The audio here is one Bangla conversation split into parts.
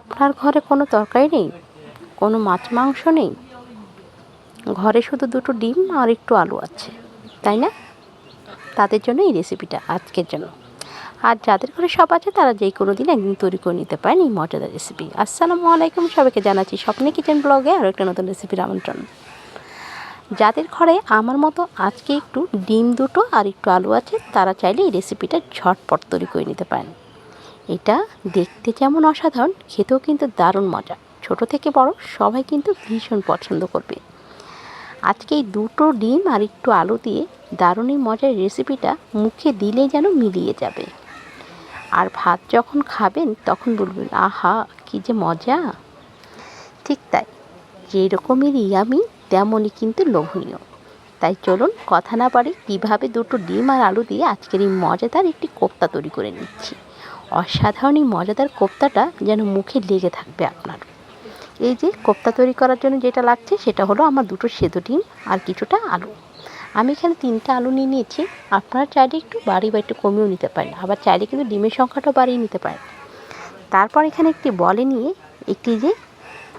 আপনার ঘরে কোনো তরকারি নেই? কোনো মাছ মাংস নেই? ঘরে শুধু দুটো ডিম আর একটু আলু আছে, তাই না? তাদের জন্য এই রেসিপিটা আজকের জন্য। আর যাদের ঘরে সব আছে, তারা যে কোনো দিন একদিন তৈরি করে নিতে পারেন এই মজাদার রেসিপি আসসালামু আলাইকুম, সবাইকে জানাচ্ছি স্বপ্নে কিচেন ব্লগে আরও একটা নতুন রেসিপির আমন্ত্রণ। যাদের ঘরে আমার মতো আজকে একটু ডিম দুটো আর একটু আলু আছে, তারা চাইলে এই রেসিপিটা ঝটপট তৈরি করে নিতে পারেন। এটা দেখতে যেমন অসাধারণ, খেতেও কিন্তু দারুণ মজা। ছোট থেকে বড় সবাই কিন্তু ভীষণ পছন্দ করবে। আজকে এই দুটো ডিম আর একটু আলু দিয়ে দারুণ এই মজার রেসিপিটা মুখে দিলে যেন মিলিয়ে যাবে। আর ভাত যখন খাবেন, তখন বলবেন, আহা, কি যে মজা! ঠিক তাই, যেরকমই ইয়ামি, তেমনই কিন্তু লোভনীয়। তাই চলুন কথা না পারি কীভাবে দুটো ডিম আর আলু দিয়ে আজকের এই মজাদার একটি কোপ্তা তৈরি করে নিচ্ছি। অসাধারণ এই মজাদার কোপ্তাটা যেন মুখে লেগে থাকবে আপনার। এই যে কোপ্তা তৈরি করার জন্য যেটা লাগছে সেটা হলো আমার দুটো সেদ্ধ ডিম আর কিছুটা আলু। আমি এখানে তিনটা আলু নিয়ে নিয়েছি, আপনারা চাইলে একটু বাড়ি বা একটু কমিয়েও নিতে পারেন, আবার চাইলে কিন্তু ডিমের সংখ্যাটাও বাড়িয়ে নিতে পারেন। তারপর এখানে একটি বলে নিয়ে একটি যে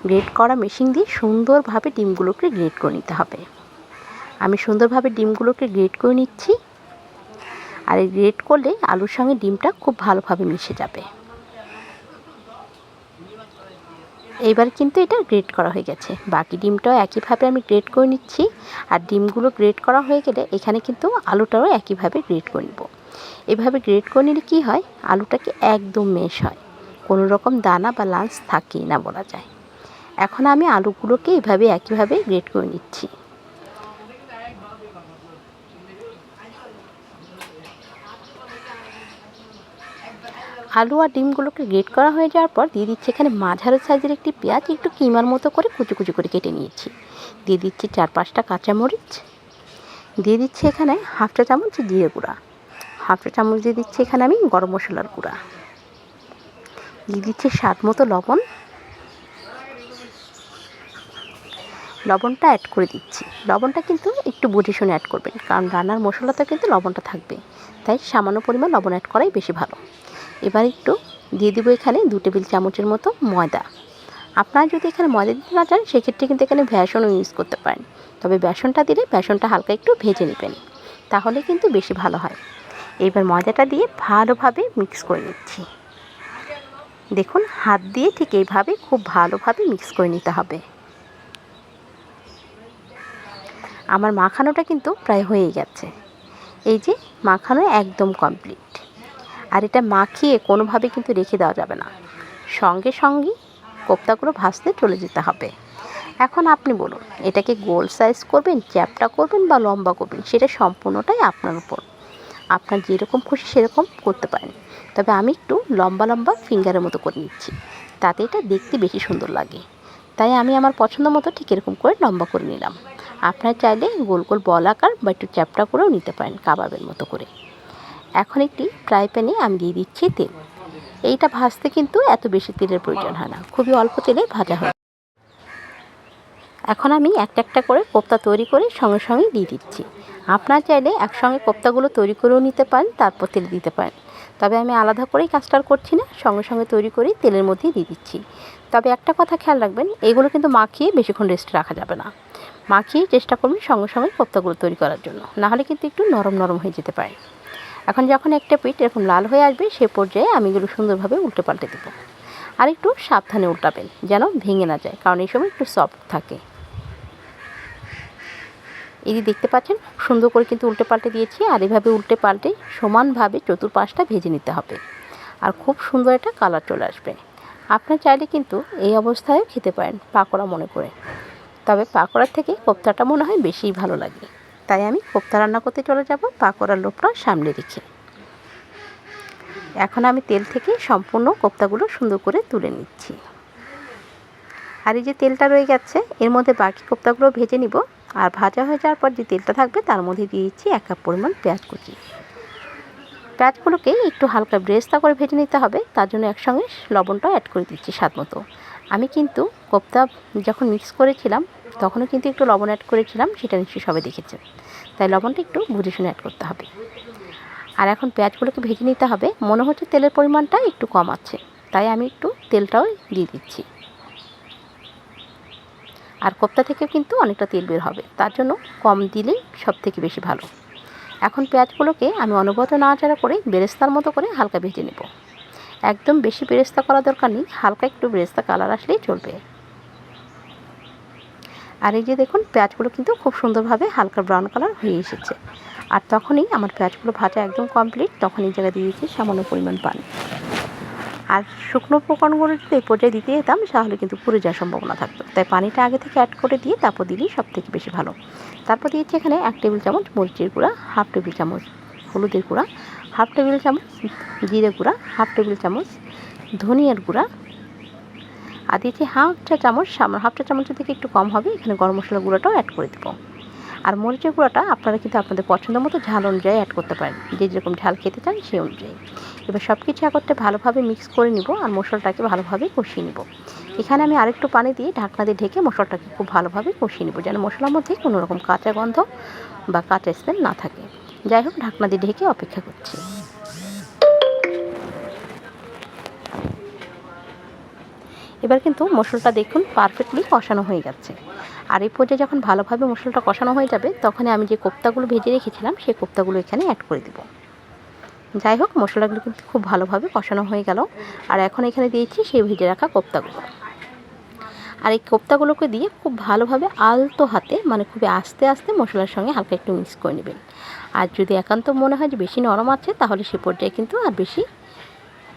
গ্রেট করা মেশিন দিয়ে সুন্দরভাবে ডিমগুলোকে গ্রেট করে নিতে হবে। আমি সুন্দরভাবে ডিমগুলোকে গ্রেট করে নিচ্ছি। আর এই গ্রেট করলে আলুর সঙ্গে ডিমটা খুব ভালোভাবে মিশে যাবে। এইবার কিন্তু এটা গ্রেট করা হয়ে গেছে। বাকি ডিমটাও একইভাবে আমি গ্রেট করে নিচ্ছি। আর ডিমগুলো গ্রেট করা হয়ে গেলে এখানে কিন্তু আলুটাও একইভাবে গ্রেট করে নিব। এভাবে গ্রেট করে নিলে কী হয়? আলুটাকে একদম মেশ হয়। কোনো রকম দানা বা লাঞ্চ থাকেই না বলা যায়। এখন আমি আলুগুলোকে এভাবে একইভাবে গ্রেট করে নিচ্ছি। আলু আর ডিমগুলোকে গ্রেট করা হয়ে যাওয়ার পর দিয়ে দিচ্ছি এখানে মাঝারো সাইজের একটি পেঁয়াজ, একটু কিমার মতো করে কুচু কুচু করে কেটে নিয়েছি। দিয়ে দিচ্ছি চার পাঁচটা কাঁচামরিচ দিয়ে দিচ্ছি এখানে হাফ চা চামচ জিরে গুঁড়া। হাফ চা চামচ দিয়ে দিচ্ছি এখানে আমি গরম মশলার গুঁড়া। দিয়ে দিচ্ছি স্বাদ মতো লবণ। লবণটা অ্যাড করে দিচ্ছি। লবণটা কিন্তু একটু বুঝে শুনে অ্যাড করবেন, কারণ রান্নার মশলাতে কিন্তু লবণটা থাকবে। তাই সামান্য পরিমাণ লবণ অ্যাড করাই বেশি ভালো। এবার একটু দিয়ে দিব এখানে দু টেবিল চামচের মতো ময়দা। আপনারা যদি এখানে ময়দা দিতে না চান, সেক্ষেত্রে কিন্তু এখানে বেসনও ইউজ করতে পারেন। তবে বেসনটা দিলে বেসনটা হালকা একটু ভেজে নেবেন, তাহলে কিন্তু বেশি ভালো হয়। এবার ময়দাটা দিয়ে ভালোভাবে মিক্স করে নিচ্ছি। দেখুন, হাত দিয়ে ঠিক এইভাবে খুব ভালোভাবে মিক্স করে নিতে হবে। আমার মাখানোটা কিন্তু প্রায় হয়ে গেছে। এই যে, মাখানো একদম কমপ্লিট আর এটা মাখিয়ে কোনোভাবে কিন্তু রেখে দেওয়া যাবে না। সঙ্গে সঙ্গে কোপ্তাগুলো ভাজতে চলে যেতে হবে। এখন আপনি বলুন, এটাকে গোল সাইজ করবেন, চ্যাপটা করবেন বা লম্বা করবেন, সেটা সম্পূর্ণটাই আপনার উপর। আপনার যেরকম খুশি সেরকম করতে পারেন। তবে আমি একটু লম্বা লম্বা ফিঙ্গারের মতো করে নিচ্ছি। তাতে এটা দেখতে বেশি সুন্দর লাগে। তাই আমি আমার পছন্দ মতো ঠিক এরকম করে লম্বা করে নিলাম। আপনার চাইলে গোল গোল বল আকার বা একটু চ্যাপটা করেও নিতে পারেন, কাবাবের মতো করে। এখন একটি ফ্রাই প্যানে আমি দিয়ে দিচ্ছি তেল। এইটা ভাজতে কিন্তু এত বেশি তেলের প্রয়োজন হয় না, খুবই অল্প তেলে ভাজা হয়। এখন আমি একটা একটা করে কোপ্তা তৈরি করে সঙ্গে সঙ্গে দিয়ে দিচ্ছি। আপনার চাইলে একসঙ্গে কোপ্তাগুলো তৈরি করেও নিতে পারেন, তারপর তেল দিতে পারেন। তবে আমি আলাদা করেই কাজটা করছি না, সঙ্গে সঙ্গে তৈরি করেই তেলের মধ্যেই দিয়ে দিচ্ছি। তবে একটা কথা খেয়াল রাখবেন, এগুলো কিন্তু মাখিয়ে বেশিক্ষণ রেস্টে রাখা যাবে না। মাখিয়ে চেষ্টা করবেন সঙ্গে সঙ্গে কোপ্তাগুলো তৈরি করার জন্য। নাহলে কিন্তু একটু নরম নরম হয়ে যেতে পারে। এখন যখন একটা পিঠ এরকম লাল হয়ে আসবে, সে পর্যায়ে আমি এগুলো সুন্দরভাবে উল্টে পাল্টে দেবো। আর একটু সাবধানে উল্টাবেন, যেন ভেঙে না যায়, কারণ এই সময় একটু সফট থাকে। এই দেখতে পাচ্ছেন, সুন্দর করে কিন্তু উল্টে পাল্টে দিয়েছি, আর এভাবে উল্টে পাল্টে সমানভাবে চতুর্পাশটা ভেজে নিতে হবে। আর খুব সুন্দর একটা কালার চলে আসবে। আপনার চাইলে কিন্তু এই অবস্থায় খেতে পারেন, পাকোড়া মনে করে। তবে পাকোড়ার থেকে কোপ্তাটা মনে হয় বেশিই ভালো লাগে। তাই আমি কোপ্তা রান্না করতে চলে যাব, পাকোড়ার লোভটা সামনে রেখে। এখন আমি তেল থেকে সম্পূর্ণ কোপ্তাগুলো সুন্দর করে তুলে নিচ্ছি। আর এই যে তেলটা রয়ে গেছে, এর মধ্যে বাকি কোপ্তাগুলো ভেজে নিব। আর ভাজা হয়ে যাওয়ার পর যে তেলটা থাকবে, তার মধ্যে দিয়ে দিচ্ছি এক কাপ পরিমাণ পেঁয়াজ কুচি। পেঁয়াজগুলোকে একটু হালকা ব্রেস্তা করে ভেজে নিতে হবে, তার জন্য একসঙ্গে লবণটাও অ্যাড করে দিচ্ছি স্বাদ মতো। আমি কিন্তু কোপ্তা যখন মিক্স করেছিলাম, তখনও কিন্তু একটু লবণ অ্যাড করেছিলাম, সেটা নিশ্চয়ই সবাই দেখেছে। তাই লবণটা একটু বুঝে শুনে অ্যাড করতে হবে। আর এখন পেঁয়াজগুলোকে ভেজে নিতে হবে। মনে হচ্ছে তেলের পরিমাণটা একটু কম আছে, তাই আমি একটু তেলটাও দিয়ে দিচ্ছি। আর কোপ্তা থেকে কিন্তু অনেকটা তেল বের হবে, তার জন্য কম দিলেই সব থেকে বেশি ভালো। এখন পেঁয়াজগুলোকে আমি অনবরত নাড়াচাড়া করে বেরেস্তার মতো করে হালকা ভেজে নেব। একদম বেশি বেরেস্তা করা দরকার নেই, হালকা একটু বেরেস্তা কালার আসলেই চলবে। আর এই যে দেখুন, পেঁয়াজগুলো কিন্তু খুব সুন্দরভাবে হালকা ব্রাউন কালার হয়ে এসেছে। আর তখনই আমার পেঁয়াজগুলো ভাজা একদম কমপ্লিট তখন এই জায়গায় দিয়ে দিয়েছি সামান্য পরিমাণ পানি। আর শুকনো উপকরণগুলো যদি এই পর্যায়ে দিতে যেতাম, তাহলে কিন্তু পুড়ে যাওয়ার সম্ভাবনা থাকতো। তাই পানিটা আগে থেকে অ্যাড করে দিয়ে তারপর দিলেই সব থেকে বেশি ভালো। তারপর দিয়েছি এখানে এক টেবিল চামচ মরিচের গুঁড়া হাফ টেবিল চামচ হলুদের গুঁড়া হাফ টেবিল চামচ জিরে গুঁড়া, হাফ টেবিল চামচ ধনিয়ার গুঁড়া, আর দিয়েছি হাফ চা চামচ সামান্য, হাফ চা চামচের থেকে একটু কম হবে, এখানে গরম মশলা গুঁড়োটাও অ্যাড করে দেবো। আর মরিচের গুঁড়োটা আপনারা কিন্তু আপনাদের পছন্দ মতো ঝাল অনুযায়ী অ্যাড করতে পারেন, যে যেরকম ঝাল খেতে চান সেই অনুযায়ী। এবার সব কিছু একত্রে ভালোভাবে মিক্স করে নিব আর মশলাটাকে ভালোভাবে কষিয়ে নিব। এখানে আমি আরেকটু পানি দিয়ে ঢাকনা দিয়ে ঢেকে মশলাটাকে খুব ভালোভাবে কষিয়ে নিব, যেন মশলার মধ্যে কোনো রকম কাঁচা গন্ধ বা কাঁচা স্মেল না থাকে। যাই হোক, ঢাকনা দিয়ে ঢেকে অপেক্ষা করছি। এবার কিন্তু মশলাটা দেখুন পারফেক্টলি কষানো হয়ে গেছে। আর এই পর্যায়ে যখন ভালোভাবে মশলাটা কষানো হয়ে যাবে, তখনই আমি যে কোপ্তাগুলো ভেজে রেখেছিলাম সেই কোপ্তাগুলো এখানে অ্যাড করে দেবো। যাই হোক, মশলাগুলো কিন্তু খুব ভালোভাবে কষানো হয়ে গেল। আর এখন এখানে দিয়েছি সেই ভেজে রাখা কোপ্তাগুলো। আর এই কোপ্তাগুলোকে দিয়ে খুব ভালোভাবে আলতো হাতে মানে খুবই আস্তে আস্তে মশলার সঙ্গে হালকা একটু মিক্স করে নেবেন। আর যদি একান্ত মনে হয় যে বেশি নরম আছে, তাহলে সে পর্যায়ে কিন্তু আর বেশি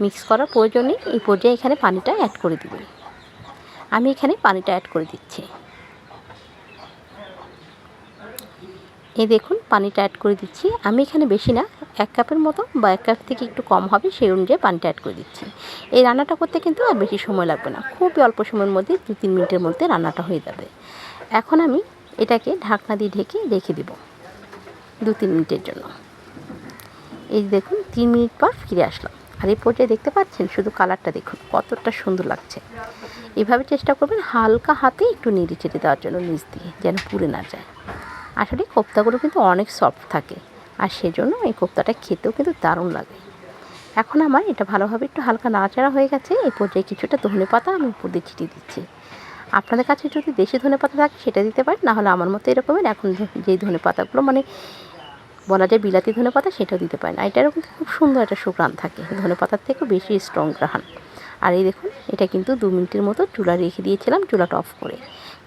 মিক্স করার প্রয়োজন নেই। এই পর্যায়ে এখানে পানিটা অ্যাড করে দেবেন। আমি এখানে পানিটা অ্যাড করে দিচ্ছি। এই দেখুন, পানিটা অ্যাড করে দিচ্ছি। আমি এখানে বেশি না, এক কাপের মতো বা এক কাপ থেকে একটু কম হবে, সেই অনুযায়ী পানিটা অ্যাড করে দিচ্ছি। এই রান্নাটা করতে কিন্তু আর বেশি সময় লাগবে না, খুবই অল্প সময়ের মধ্যে দু তিন মিনিটের মধ্যে রান্নাটা হয়ে যাবে। এখন আমি এটাকে ঢাকনা দিয়ে ঢেকে রেখে দেব দু তিন মিনিটের জন্য। এই দেখুন, তিন মিনিট পর ফিরে আসলাম। আর এই পর্যায়ে দেখতে পাচ্ছেন, শুধু কালারটা দেখুন, কতটা সুন্দর লাগছে। এভাবে চেষ্টা করবেন হালকা হাতে একটু নেড়ে চেড়ে দেওয়ার জন্য নিচ দিয়ে, যেন পুড়ে না যায়। আসলে কোপ্তাগুলো কিন্তু অনেক সফট থাকে। আর সেজন্য এই কোপ্তাটা খেতেও কিন্তু দারুণ লাগে। এখন আমার এটা ভালোভাবে একটু হালকা নাড়াচাড়া হয়ে গেছে। এই পর্যায়ে কিছুটা ধনে পাতা আমি উপর দিয়ে ছিটিয়ে দিচ্ছি। আপনাদের কাছে যদি দেশি ধনে পাতা থাকে সেটা দিতে পারেন নাহলে আমার মতো এরকমের এখন যেই ধনে পাতাগুলো মানে বলা যায় বিলাতি ধনে পাতা সেটাও দিতে পারেন। আর এটা এরকম খুব সুন্দর একটা সুগ্রান থাকে। ধনে পাতার থেকেও বেশি স্ট্রং গ্রাহান আর এই দেখুন, এটা কিন্তু দু মিনিটের মতো চুলা রেখে দিয়েছিলাম, চুলাটা অফ করে।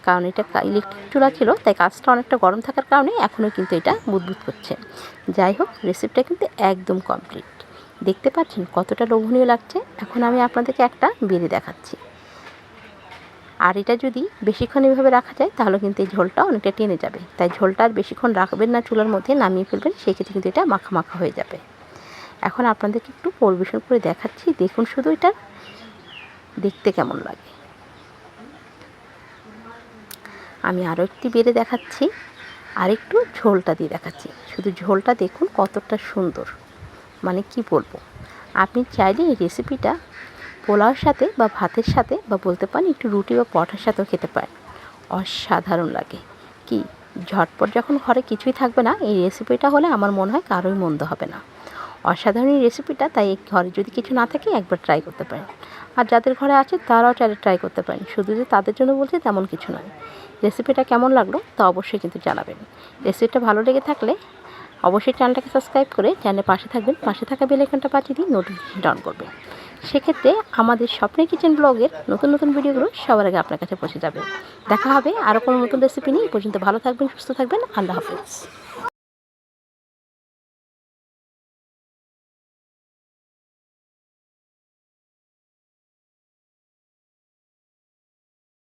কারণ এটা ইলেকট্রিক চুলা ছিল, তাই কাজটা অনেকটা গরম থাকার কারণে এখনও কিন্তু এটা বুদবুদ করছে। যাই হোক রেসিপিটা কিন্তু একদম কমপ্লিট দেখতে পাচ্ছেন কতটা লোভনীয় লাগছে। এখন আমি আপনাদেরকে একটা বেড়ে দেখাচ্ছি। আর এটা যদি বেশিক্ষণ এভাবে রাখা যায়, তাহলে কিন্তু এই ঝোলটা অনেকটা টেনে যাবে। তাই ঝোলটা আর বেশিক্ষণ রাখবেন না, চুলার মধ্যে নামিয়ে ফেলবেন সেক্ষেত্রে কিন্তু এটা মাখা মাখা হয়ে যাবে। এখন আপনাদেরকে একটু পরিবেশন করে দেখাচ্ছি। দেখুন শুধু এটা, দেখতে কেমন লাগে। আমি আরও একটি বেড়ে দেখাচ্ছি। আর একটু ঝোলটা দিয়ে দেখাচ্ছি। শুধু ঝোলটা দেখুন কতটা সুন্দর। মানে কি বলব? আপনি চাইলে এই রেসিপিটা পোলাওর সাথে বা ভাতের সাথে বা বলতে পারেন একটু রুটি বা পরোটার সাথেও খেতে পারেন। অসাধারণ লাগে। কি? ঝটপট যখন ঘরে কিছুই থাকবে না, এই রেসিপিটা হলে আমার মনে হয় কারোই মন্দ হবে না। অসাধারণ এই রেসিপিটা তাই ঘরে যদি কিছু না থাকে একবার ট্রাই করতে পারেন। আর যাদের ঘরে আছে তারাও চাইলে ট্রাই করতে পারেন। শুধু যে তাদের জন্য বলছি তেমন কিছু নয়। রেসিপিটা কেমন লাগল তা অবশ্যই কিন্তু জানাবেন। রেসিপিটা ভালো লেগে থাকলে অবশ্যই চ্যানেলটাকে সাবস্ক্রাইব করে চ্যানেলের পাশে থাকবেন। পাশে থাকা বেলাইকনটা বাজিয়ে দিয়ে নোটিফিকেশন ডাউন করবেন। সেক্ষেত্রে আমাদের স্বপ্নের কিচেন ব্লগের নতুন নতুন ভিডিওগুলো সবার আগে আপনার কাছে পৌঁছে যাবে। দেখা হবে আরও কোনো নতুন রেসিপি নিয়ে। পর্যন্ত ভালো থাকবেন, সুস্থ থাকবেন। আল্লাহ হাফিজ।